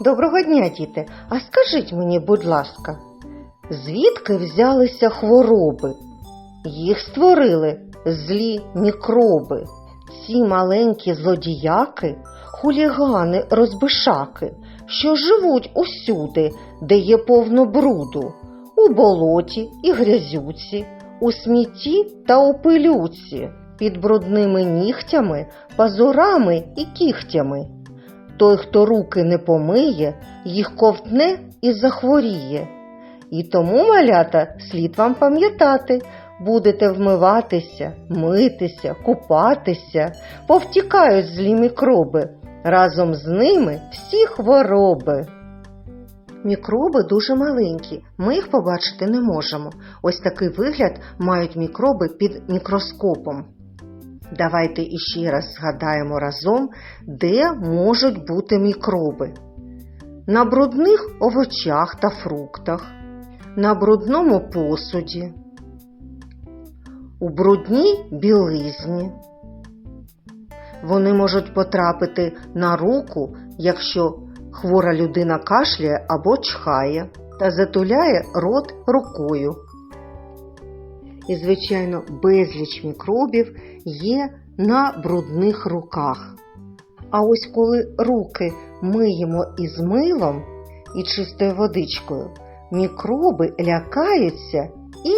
Доброго дня, діти. А скажіть мені, будь ласка, звідки взялися хвороби? Їх створили злі мікроби. Ці маленькі злодіяки, хулігани, розбишаки, що живуть усюди, де є повно бруду, у болоті і грязюці, у смітті та у пилюці, під брудними нігтями, пазурами і кігтями. Той, хто руки не помиє, їх ковтне і захворіє. І тому, малята, слід вам пам'ятати, будете вмиватися, митися, купатися, повтікають злі мікроби, разом з ними всі хвороби. Мікроби дуже маленькі, ми їх побачити не можемо. Ось такий вигляд мають мікроби під мікроскопом. Давайте іще раз згадаємо разом, де можуть бути мікроби. На брудних овочах та фруктах, на брудному посуді, у брудній білизні. Вони можуть потрапити на руку, якщо хвора людина кашляє або чхає та затуляє рот рукою. І, звичайно, безліч мікробів є на брудних руках. А ось коли руки миємо із милом і чистою водичкою, мікроби лякаються і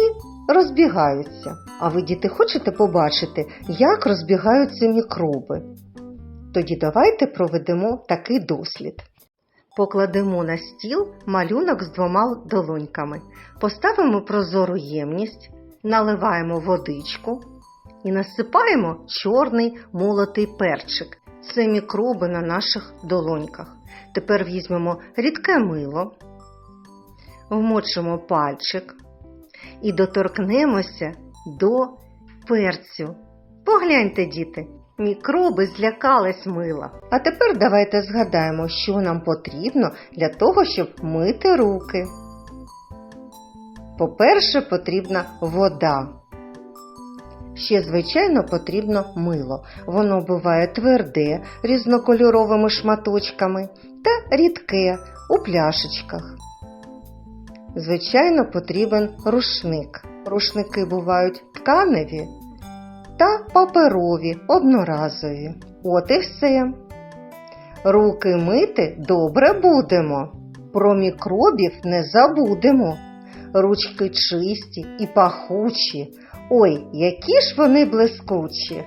розбігаються. А ви, діти, хочете побачити, як розбігаються мікроби? Тоді давайте проведемо такий дослід. Покладемо на стіл малюнок з двома долоньками, поставимо прозору ємність, наливаємо водичку і насипаємо чорний молотий перчик. Це мікроби на наших долоньках. Тепер візьмемо рідке мило, вмочимо пальчик і доторкнемося до перцю. Погляньте, діти, мікроби злякались мила. А тепер давайте згадаємо, що нам потрібно для того, щоб мити руки. По-перше, потрібна вода. Ще, звичайно, потрібно мило. Воно буває тверде, різнокольоровими шматочками та рідке у пляшечках. Звичайно, потрібен рушник. Рушники бувають тканеві та паперові, одноразові. От і все. Руки мити добре будемо. Про мікробів не забудемо. Ручки чисті і пахучі. Ой, які ж вони блискучі!